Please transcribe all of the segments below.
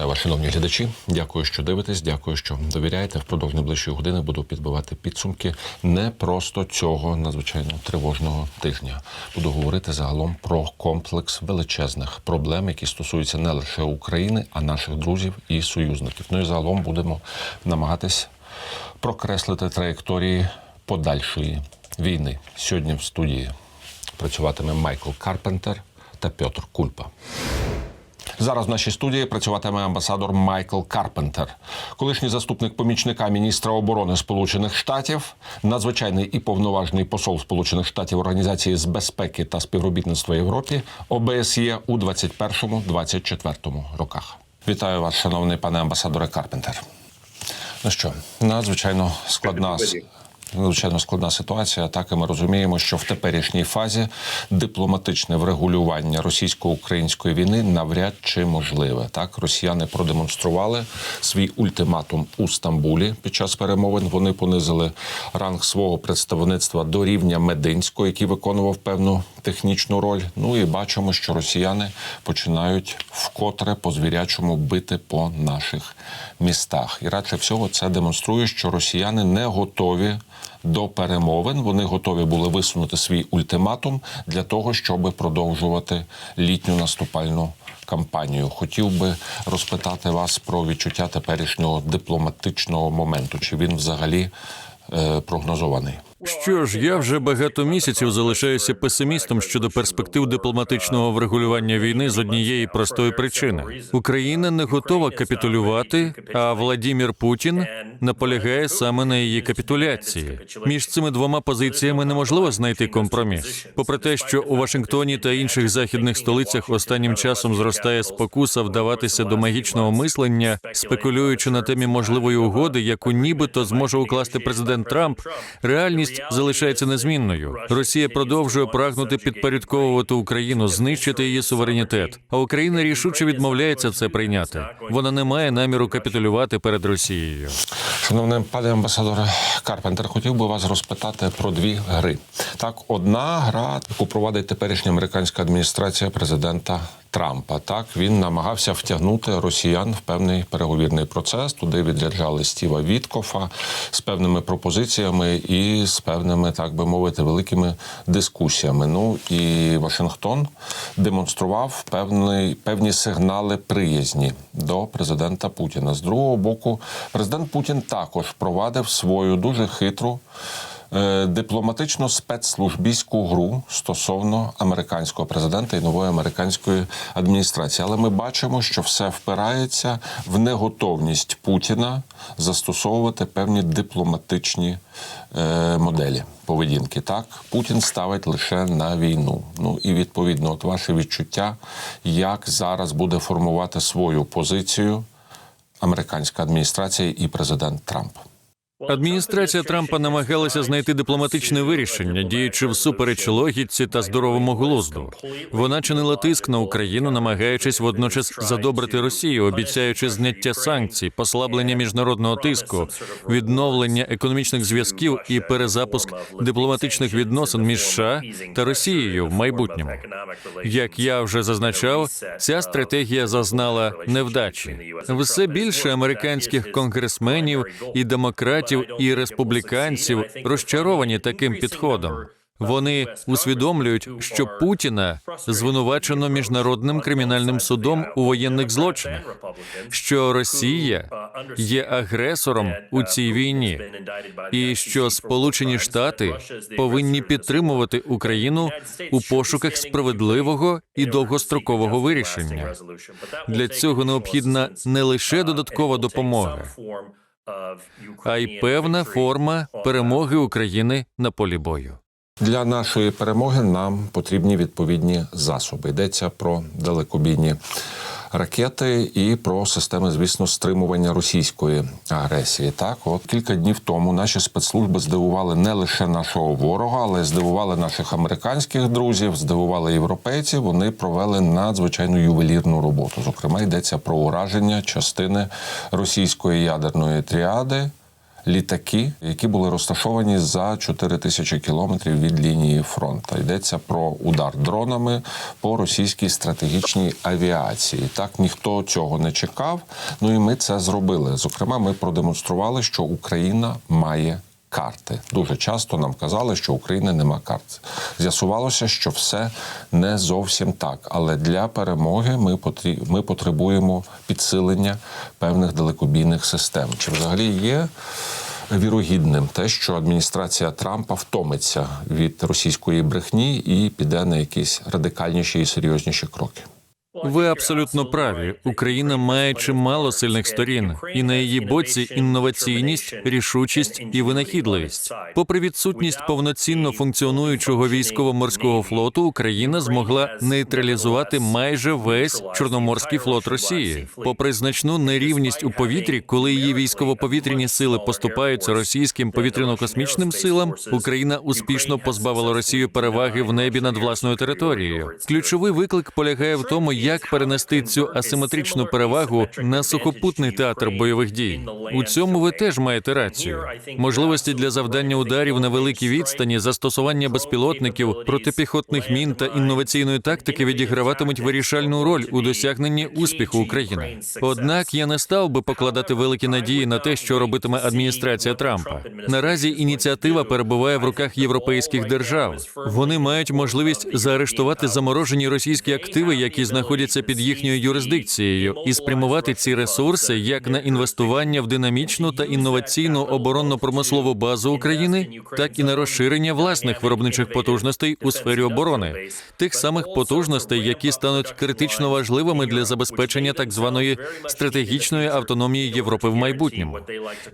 Вітаю вас, шановні глядачі. Дякую, що дивитесь. Дякую, що довіряєте. Впродовж найближчої години буду підбивати підсумки не просто цього надзвичайно тривожного тижня. Буду говорити загалом про комплекс величезних проблем, які стосуються не лише України, а наших друзів і союзників. Ну і загалом будемо намагатись прокреслити траєкторії подальшої війни. Сьогодні в студії працюватиме Майкл Карпентер та Петр Кульпа. Зараз в нашій студії працюватиме амбасадор Майкл Карпентер, колишній заступник помічника міністра оборони Сполучених Штатів, надзвичайний і повноважний посол Сполучених Штатів Організації з безпеки та співробітництва Європі ОБСЄ у 21-24 роках. Вітаю вас, шановний пане амбасадоре Карпентер. Ну що, надзвичайно складна надзвичайно складна ситуація. Так і ми розуміємо, що в теперішній фазі дипломатичне врегулювання російсько-української війни навряд чи можливе. Так, росіяни продемонстрували свій ультиматум у Стамбулі під час перемовин. Вони понизили ранг свого представництва до рівня мединського, який виконував певну технічну роль. Ну і бачимо, що росіяни починають вкотре по звірячому бити по наших містах. І радше всього це демонструє, що росіяни не готові до перемовин. Вони готові були висунути свій ультиматум для того, щоб продовжувати літню наступальну кампанію. Хотів би розпитати вас про відчуття теперішнього дипломатичного моменту. Чи він взагалі е, прогнозований? Що ж, я вже багато місяців залишаюся песимістом щодо перспектив дипломатичного врегулювання війни з однієї простої причини: Україна не готова капітулювати, а Владімір Путін наполягає саме на її капітуляції. Між цими двома позиціями неможливо знайти компроміс. Попри те, що у Вашингтоні та інших західних столицях останнім часом зростає спокуса вдаватися до магічного мислення, спекулюючи на темі можливої угоди, яку нібито зможе укласти президент Трамп, реальність залишається незмінною. Росія продовжує прагнути підпорядковувати Україну, знищити її суверенітет. А Україна рішуче відмовляється це прийняти. Вона не має наміру капітулювати перед Росією. Шановний пане амбасадоре Карпентер, хотів би вас розпитати про дві гри. Так, одна гра, яку проводить теперішня американська адміністрація президента Трампа. Так він намагався втягнути росіян в певний переговірний процес. Туди відряджали Стіва Віткофа з певними пропозиціями і з певними, так би мовити, великими дискусіями. Ну і Вашингтон демонстрував певний, певні сигнали приязні до президента Путіна. З другого боку, президент Путін також провадив свою дуже хитру. Е, Дипломатично спецслужбійську гру стосовно американського президента і нової американської адміністрації, але ми бачимо, що все впирається в неготовність Путіна застосовувати певні дипломатичні е, моделі поведінки. Так, Путін ставить лише на війну. Ну і відповідно, от ваше відчуття, як зараз буде формувати свою позицію американська адміністрація і президент Трамп. Адміністрація Трампа намагалася знайти дипломатичне вирішення, діючи всупереч логіці та здоровому глузду. Вона чинила тиск на Україну, намагаючись водночас задобрити Росію, обіцяючи зняття санкцій, послаблення міжнародного тиску, відновлення економічних зв'язків і перезапуск дипломатичних відносин між США та Росією в майбутньому. Як я вже зазначав, ця стратегія зазнала невдачі. Все більше американських конгресменів і демократів і республіканців розчаровані таким підходом. Вони усвідомлюють, що Путіна звинувачено міжнародним кримінальним судом у воєнних злочинах, що Росія є агресором у цій війні, і що Сполучені Штати повинні підтримувати Україну у пошуках справедливого і довгострокового вирішення. Для цього необхідна не лише додаткова допомога, а й певна форма перемоги України на полі бою. Для нашої перемоги нам потрібні відповідні засоби. Йдеться про далекобійні ракети і про системи, звісно, стримування російської агресії. Так, от кілька днів тому наші спецслужби здивували не лише нашого ворога, але й здивували наших американських друзів, здивували європейців. Вони провели надзвичайну ювелірну роботу. Зокрема, йдеться про ураження частини російської ядерної тріади літаки, які були розташовані за 4 тисячі кілометрів від лінії фронту. Йдеться про удар дронами по російській стратегічній авіації. Так ніхто цього не чекав. Ну і ми це зробили. Зокрема, ми продемонстрували, що Україна має. Карти дуже часто нам казали, що України нема карт. З'ясувалося, що все не зовсім так. Але для перемоги ми ми потребуємо підсилення певних далекобійних систем. Чи взагалі є вірогідним те, що адміністрація Трампа втомиться від російської брехні і піде на якісь радикальніші і серйозніші кроки? Ви абсолютно праві. Україна має чимало сильних сторін, і на її боці інноваційність, рішучість і винахідливість. Попри відсутність повноцінно функціонуючого військово-морського флоту, Україна змогла нейтралізувати майже весь чорноморський флот Росії. Попри значну нерівність у повітрі, коли її військово-повітряні сили поступаються російським повітряно-космічним силам, Україна успішно позбавила Росію переваги в небі над власною територією. Ключовий виклик полягає в тому, як перенести цю асиметричну перевагу на сухопутний театр бойових дій. У цьому ви теж маєте рацію. Можливості для завдання ударів на великій відстані, застосування безпілотників, протипіхотних мін та інноваційної тактики відіграватимуть вирішальну роль у досягненні успіху України. Однак я не став би покладати великі надії на те, що робитиме адміністрація Трампа. Наразі ініціатива перебуває в руках європейських держав. Вони мають можливість заарештувати заморожені російські активи, які знаходяться під їхньою юрисдикцією, і спрямувати ці ресурси як на інвестування в динамічну та інноваційну оборонно-промислову базу України, так і на розширення власних виробничих потужностей у сфері оборони, тих самих потужностей, які стануть критично важливими для забезпечення так званої стратегічної автономії Європи в майбутньому.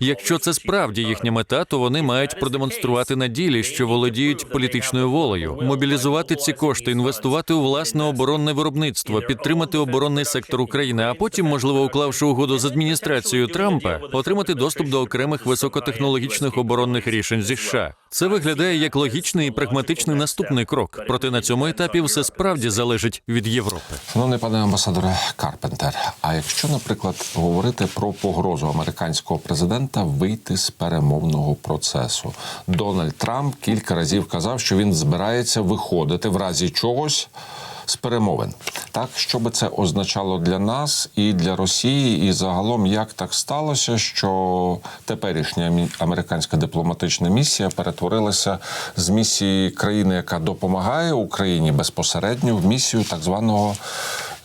Якщо це справді їхня мета, то вони мають продемонструвати на ділі, що володіють політичною волею, мобілізувати ці кошти, інвестувати у власне оборонне виробництво, підтримати оборонний сектор України, а потім, можливо, уклавши угоду з адміністрацією Трампа, отримати доступ до окремих високотехнологічних оборонних рішень зі США. Це виглядає як логічний і прагматичний наступний крок. Проте на цьому етапі все справді залежить від Європи. Шановний пане амбасадоре Карпентер. А якщо, наприклад, говорити про погрозу американського президента вийти з перемовного процесу, Дональд Трамп кілька разів казав, що він збирається виходити в разі чогось. З перемовин, так що би це означало для нас і для Росії, і загалом як так сталося, що теперішня американська дипломатична місія перетворилася з місії країни, яка допомагає Україні безпосередньо в місію так званого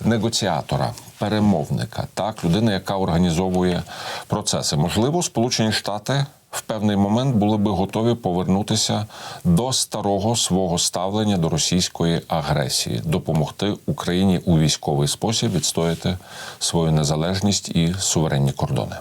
негоціатора, перемовника, так людина, яка організовує процеси. Можливо, Сполучені Штати в певний момент були би готові повернутися до старого свого ставлення до російської агресії, допомогти Україні у військовий спосіб відстояти свою незалежність і суверенні кордони.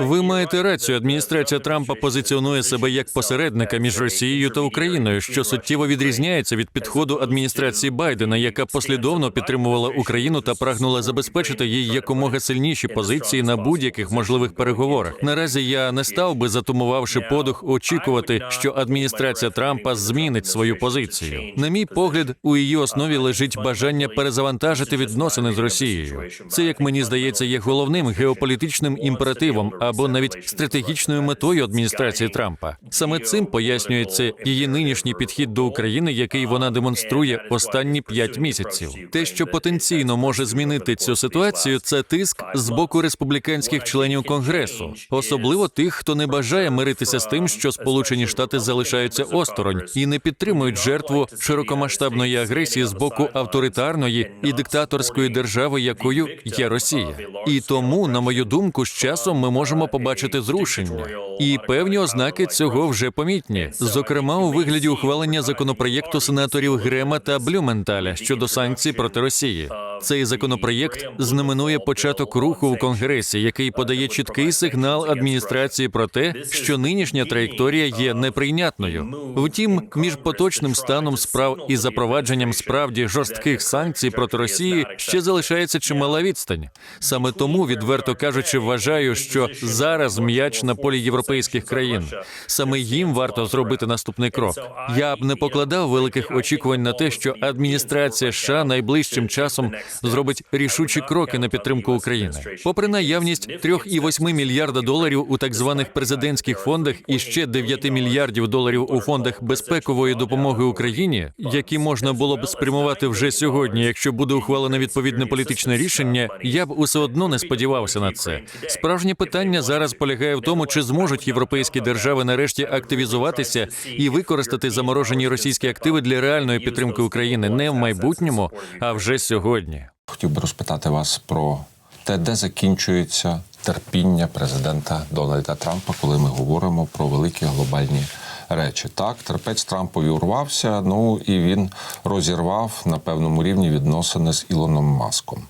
Ви маєте рацію. Адміністрація Трампа позиціонує себе як посередника між Росією та Україною, що суттєво відрізняється від підходу адміністрації Байдена, яка послідовно підтримувала Україну та прагнула забезпечити їй якомога сильніші позиції на будь-яких можливих переговорах. Наразі я не став би, затумувавши подух, очікувати, що адміністрація Трампа змінить свою позицію. На мій погляд, у її основі лежить бажання перезавантажити відносини з Росією. Це, як мені здається, є головним геополітичним імперативом або навіть стратегічною метою адміністрації Трампа. Саме цим пояснюється її нинішній підхід до України, який вона демонструє останні п'ять місяців. Те, що потенційно може змінити цю ситуацію, це тиск з боку республіканських членів конгресу, особливо тих, хто не бажає миритися з тим, що Сполучені Штати залишаються осторонь і не підтримують жертву широкомасштабної агресії з боку авторитарної і диктаторської держави, якою є Росія. І тому, на мою думку, з часом ми можемо побачити зрушення. І певні ознаки цього вже помітні, зокрема у вигляді ухвалення законопроєкту сенаторів Грема та Блюменталя щодо санкцій проти Росії. Цей законопроєкт знаменує початок руху в Конгресі, який подає чіткий сигнал адміністрації про те, що нинішня траєкторія є неприйнятною. Втім, між поточним станом справ і запровадженням справді жорстких санкцій проти Росії ще залишається чимала відстань. Саме тому, відверто кажучи, вважаю, що зараз м'яч на полі європейських країн. Саме їм варто зробити наступний крок. Я б не покладав великих очікувань на те, що адміністрація США найближчим часом зробить рішучі кроки на підтримку України. Попри наявність 3,8 мільярда доларів у так званих президентських фондах і ще 9 мільярдів доларів у фондах безпекової допомоги Україні, які можна було б спрямувати вже сьогодні, якщо буде ухвалене відповідне політичне рішення, я б усе одно не сподівався на це. Справжнє питання зараз полягає в тому, чи зможуть європейські держави нарешті активізуватися і використати заморожені російські активи для реальної підтримки України не в майбутньому, а вже сьогодні. Хотів би розпитати вас про те, де закінчується терпіння президента Дональда Трампа, коли ми говоримо про великі глобальні речі. Так, терпець Трампові урвався. Ну і він розірвав на певному рівні відносини з Ілоном Маском.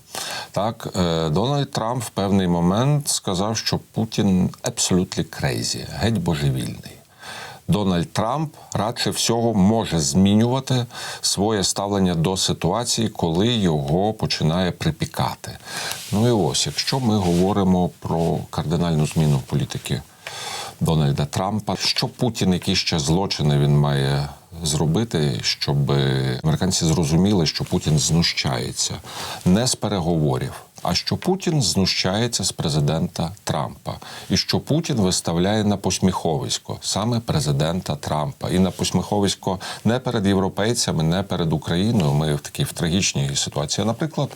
Так, е, Дональд Трамп в певний момент сказав, що Путін абсолютно крейзі, геть божевільний. Дональд Трамп радше всього може змінювати своє ставлення до ситуації, коли його починає припікати. Ну і ось, якщо ми говоримо про кардинальну зміну політики Дональда Трампа, що Путін, які ще злочини він має зробити, щоб американці зрозуміли, що Путін знущається не з переговорів. А що Путін знущається з президента Трампа, і що Путін виставляє на посміховисько саме президента Трампа, і на посміховисько не перед європейцями, не перед Україною. Ми в такій в трагічній ситуації. Наприклад,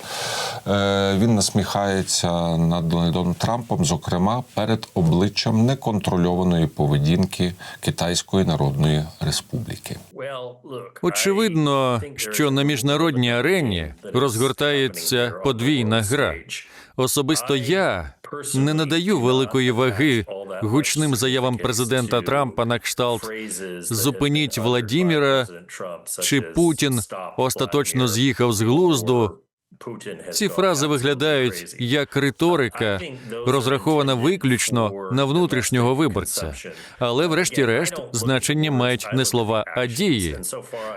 е, він насміхається над Дональдом Трампом, зокрема перед обличчям неконтрольованої поведінки Китайської Народної Республіки. Очевидно, що на міжнародній арені розгортається подвійна гра. Особисто я не надаю великої ваги гучним заявам президента Трампа на кшталт «Зупиніть Владіміра» чи Путін остаточно з'їхав з глузду. Ці фрази виглядають як риторика, розрахована виключно на внутрішнього виборця. Але, врешті-решт, значення мають не слова, а дії.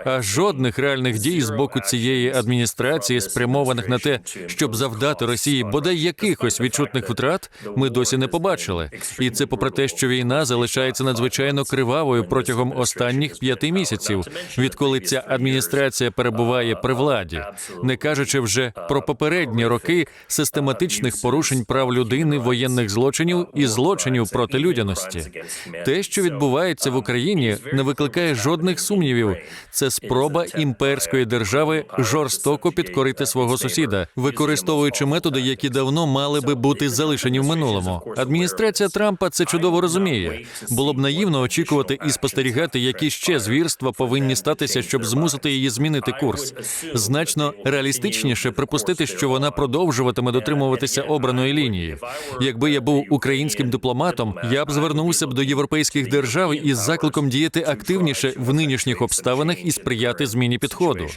А жодних реальних дій з боку цієї адміністрації, спрямованих на те, щоб завдати Росії бодай якихось відчутних втрат, ми досі не побачили. І це попри те, що війна залишається надзвичайно кривавою протягом останніх п'яти місяців, відколи ця адміністрація перебуває при владі, не кажучи вже про попередні роки систематичних порушень прав людини, воєнних злочинів і злочинів проти людяності. Те, що відбувається в Україні, не викликає жодних сумнівів. Це спроба імперської держави жорстоко підкорити свого сусіда, використовуючи методи, які давно мали би бути залишені в минулому. Адміністрація Трампа це чудово розуміє. Було б наївно очікувати і спостерігати, які ще звірства повинні статися, щоб змусити її змінити курс. Значно реалістичніше припустити, що вона продовжуватиме дотримуватися обраної лінії. Якби я був українським дипломатом, я б звернувся б до європейських держав із закликом діяти активніше в нинішніх обставинах і сприяти зміні підходу.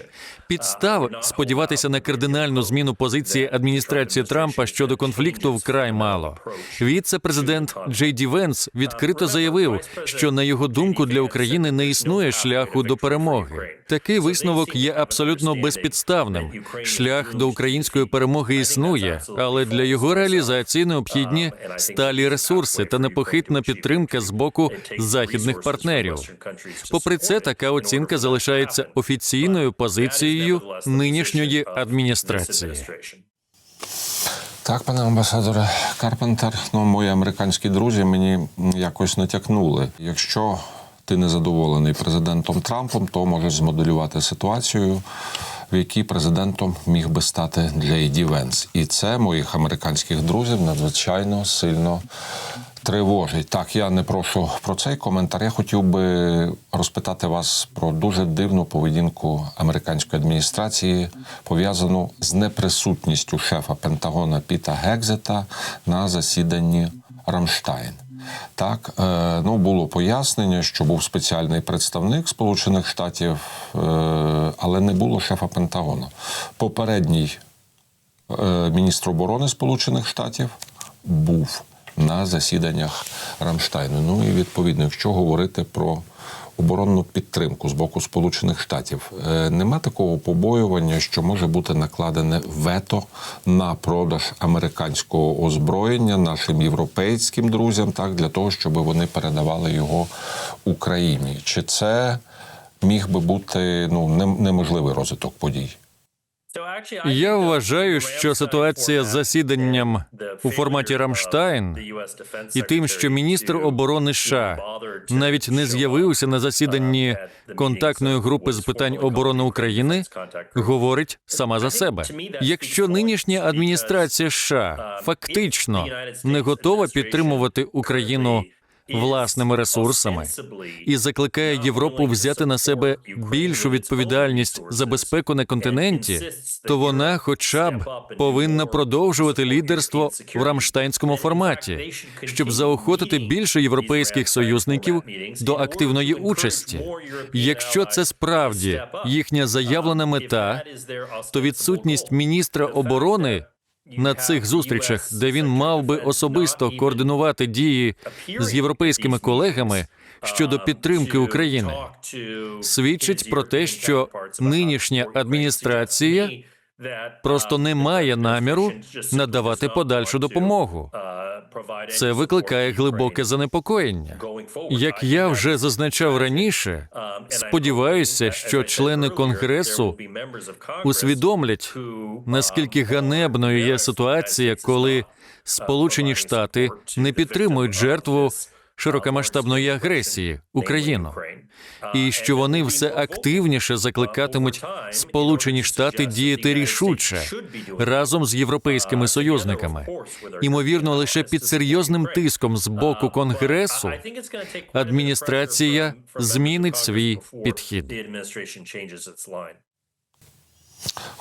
Підстав сподіватися на кардинальну зміну позиції адміністрації Трампа щодо конфлікту вкрай мало. Віце-президент Джей Ді Венс відкрито заявив, що на його думку для України не існує шляху до перемоги. Такий висновок є абсолютно безпідставним. Шлях до української перемоги існує, але для його реалізації необхідні сталі ресурси та непохитна підтримка з боку західних партнерів. Попри це, така оцінка залишається офіційною позицією нинішньої адміністрації. Так, пане амбасадоре Карпентер, ну мої американські друзі мені якось натякнули. Якщо ти не задоволений президентом Трампом, то можеш змоделювати ситуацію, в якій президентом міг би стати Ді Венс. І це моїх американських друзів надзвичайно сильно тривожить. Так, я не прошу про цей коментар. Я хотів би розпитати вас про дуже дивну поведінку американської адміністрації, пов'язану з неприсутністю шефа Пентагона Піта Гекзета на засіданні Рамштайн. Так, е, ну було пояснення, що був спеціальний представник Сполучених Штатів, е, але не було шефа Пентагону. Попередній е, міністр оборони Сполучених Штатів був на засіданнях Рамштайну. Ну і відповідно, якщо говорити про оборонну підтримку з боку Сполучених Штатів, е, нема такого побоювання, що може бути накладене вето на продаж американського озброєння нашим європейським друзям, так для того, щоб вони передавали його Україні. Чи це міг би бути ну неможливий розвиток подій? Я вважаю, що ситуація з засіданням у форматі Рамштайн і тим, що міністр оборони США навіть не з'явився на засіданні контактної групи з питань оборони України, говорить сама за себе. Якщо нинішня адміністрація США фактично не готова підтримувати Україну власними ресурсами і закликає Європу взяти на себе більшу відповідальність за безпеку на континенті, то вона, хоча б, повинна продовжувати лідерство в рамштайнському форматі, щоб заохотити більше європейських союзників до активної участі. Якщо це справді їхня заявлена мета, то відсутність міністра оборони на цих зустрічах, де він мав би особисто координувати дії з європейськими колегами щодо підтримки України, свідчить про те, що нинішня адміністрація просто не має наміру надавати подальшу допомогу. Це викликає глибоке занепокоєння. Як я вже зазначав раніше, сподіваюся, що члени конгресу усвідомлять, наскільки ганебною є ситуація, коли Сполучені Штати не підтримують жертву широкомасштабної агресії Україну, і що вони все активніше закликатимуть Сполучені Штати діяти рішуче разом з європейськими союзниками. Імовірно, лише під серйозним тиском з боку конгресу адміністрація змінить свій підхід.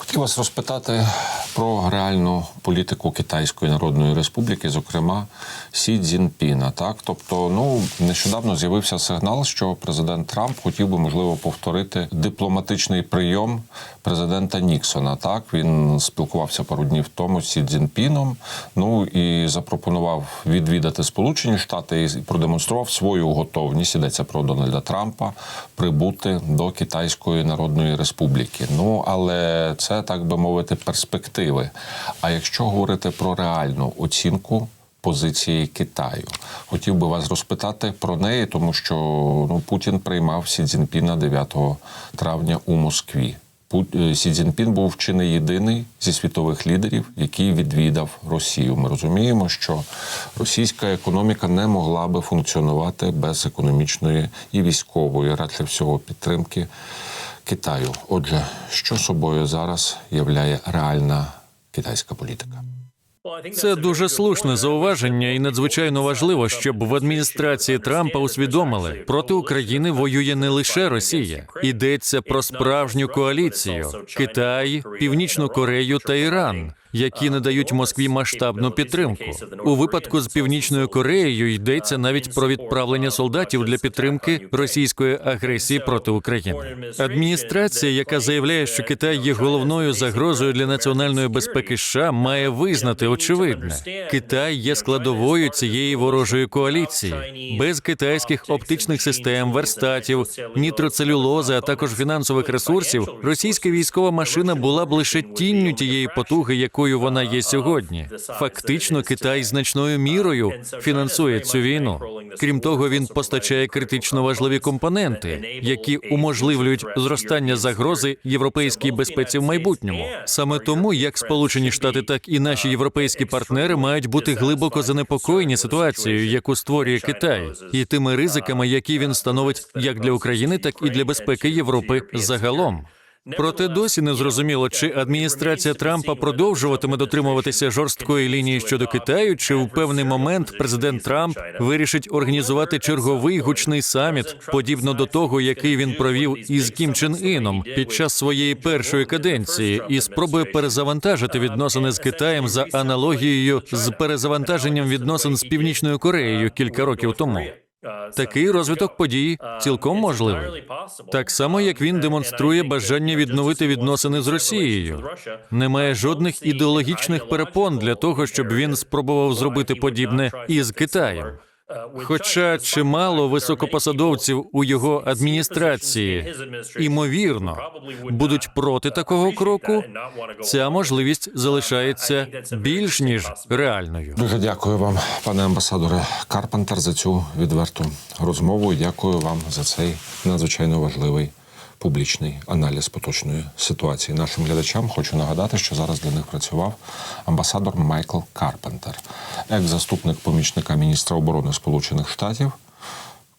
Хотів вас розпитати про реальну політику Китайської Народної Республіки, зокрема Сі Цзіньпіна. Так, тобто, ну нещодавно з'явився сигнал, що президент Трамп хотів би можливо повторити дипломатичний прийом президента Ніксона. Так він спілкувався пару днів тому з Сі Цзіньпіном, Ну і запропонував відвідати Сполучені Штати і продемонстрував свою готовність. Йдеться про Дональда Трампа прибути до Китайської Народної Республіки. Ну але це так би мовити перспективи. А якщо говорити про реальну оцінку. Позиції Китаю хотів би вас розпитати про неї, тому що ну Путін приймав Сі Цзіньпіна 9 травня у Москві. Е, Сі Цзіньпін був чи не єдиний зі світових лідерів, який відвідав Росію. Ми розуміємо, що російська економіка не могла би функціонувати без економічної і військової, радше всього, підтримки Китаю. Отже, що собою зараз являє реальна китайська політика? Це дуже слушне зауваження, і надзвичайно важливо, щоб в адміністрації Трампа усвідомили, проти України воює не лише Росія, йдеться про справжню коаліцію: Китай, Північну Корею та Іран, які надають Москві масштабну підтримку. У випадку з Північною Кореєю йдеться навіть про відправлення солдатів для підтримки російської агресії проти України. Адміністрація, яка заявляє, що Китай є головною загрозою для національної безпеки США, має визнати очевидне: Китай є складовою цієї ворожої коаліції. Без китайських оптичних систем, верстатів, нітроцелюлози, а також фінансових ресурсів, російська військова машина була б лише тінню тієї потуги, якою вона є сьогодні. Фактично, Китай значною мірою фінансує цю війну. Крім того, він постачає критично важливі компоненти, які уможливлюють зростання загрози європейській безпеці в майбутньому. Саме тому, як Сполучені Штати, так і наші європейські партнери мають бути глибоко занепокоєні ситуацією, яку створює Китай, і тими ризиками, які він становить як для України, так і для безпеки Європи загалом. Проте досі не зрозуміло, чи адміністрація Трампа продовжуватиме дотримуватися жорсткої лінії щодо Китаю, чи в певний момент президент Трамп вирішить організувати черговий гучний саміт, подібно до того, який він провів із Кім Чен Іном під час своєї першої каденції, і спробує перезавантажити відносини з Китаєм за аналогією з перезавантаженням відносин з Північною Кореєю кілька років тому. Такий розвиток подій цілком можливий. Так само, як він демонструє бажання відновити відносини з Росією. Немає жодних ідеологічних перепон для того, щоб він спробував зробити подібне із Китаєм. Хоча чимало високопосадовців у його адміністрації імовірно будуть проти такого кроку, ця можливість залишається більш ніж реальною. Дуже дякую вам, пане амбасадоре Карпентер, за цю відверту розмову. Дякую вам за цей надзвичайно важливий публічний аналіз поточної ситуації. Нашим глядачам хочу нагадати, що зараз для них працював амбасадор Майкл Карпентер, екс-заступник помічника міністра оборони Сполучених Штатів,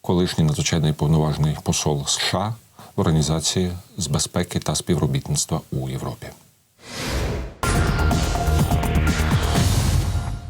колишній надзвичайний повноважний посол США в організації з безпеки та співробітництва у Європі.